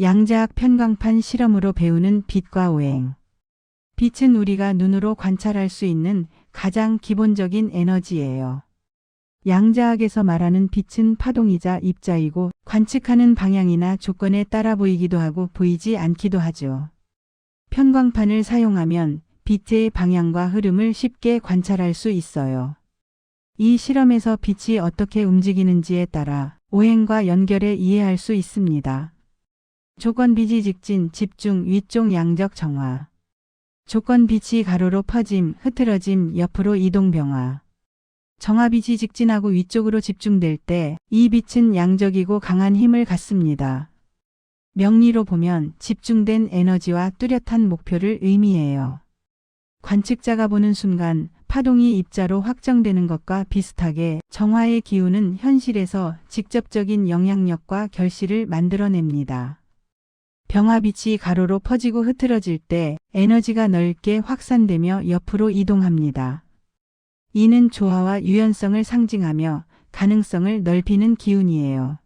양자학 편광판 실험으로 배우는 빛과 오행. 빛은 우리가 눈으로 관찰할 수 있는 가장 기본적인 에너지예요. 양자학에서 말하는 빛은 파동이자 입자이고 관측하는 방향이나 조건에 따라 보이기도 하고 보이지 않기도 하죠. 편광판을 사용하면 빛의 방향과 흐름을 쉽게 관찰할 수 있어요. 이 실험에서 빛이 어떻게 움직이는지에 따라 오행과 연결해 이해할 수 있습니다. 조건 비지 직진, 집중, 위쪽 양적 정화. 조건 빛이 가로로 퍼짐, 흐트러짐, 옆으로 이동 병화. 정화 빛이 직진하고 위쪽으로 집중될 때 이 빛은 양적이고 강한 힘을 갖습니다. 명리로 보면 집중된 에너지와 뚜렷한 목표를 의미해요. 관측자가 보는 순간 파동이 입자로 확정되는 것과 비슷하게 정화의 기운은 현실에서 직접적인 영향력과 결실을 만들어냅니다. 병화빛이 가로로 퍼지고 흐트러질 때 에너지가 넓게 확산되며 옆으로 이동합니다. 이는 조화와 유연성을 상징하며 가능성을 넓히는 기운이에요.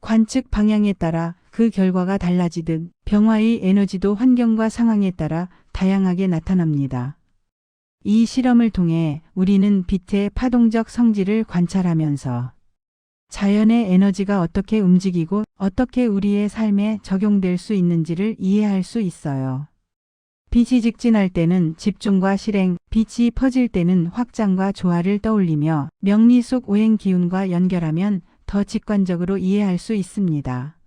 관측 방향에 따라 그 결과가 달라지듯 병화의 에너지도 환경과 상황에 따라 다양하게 나타납니다. 이 실험을 통해 우리는 빛의 파동적 성질을 관찰하면서 자연의 에너지가 어떻게 움직이고 어떻게 우리의 삶에 적용될 수 있는지를 이해할 수 있어요. 빛이 직진할 때는 집중과 실행, 빛이 퍼질 때는 확장과 조화를 떠올리며 명리 속 오행 기운과 연결하면 더 직관적으로 이해할 수 있습니다.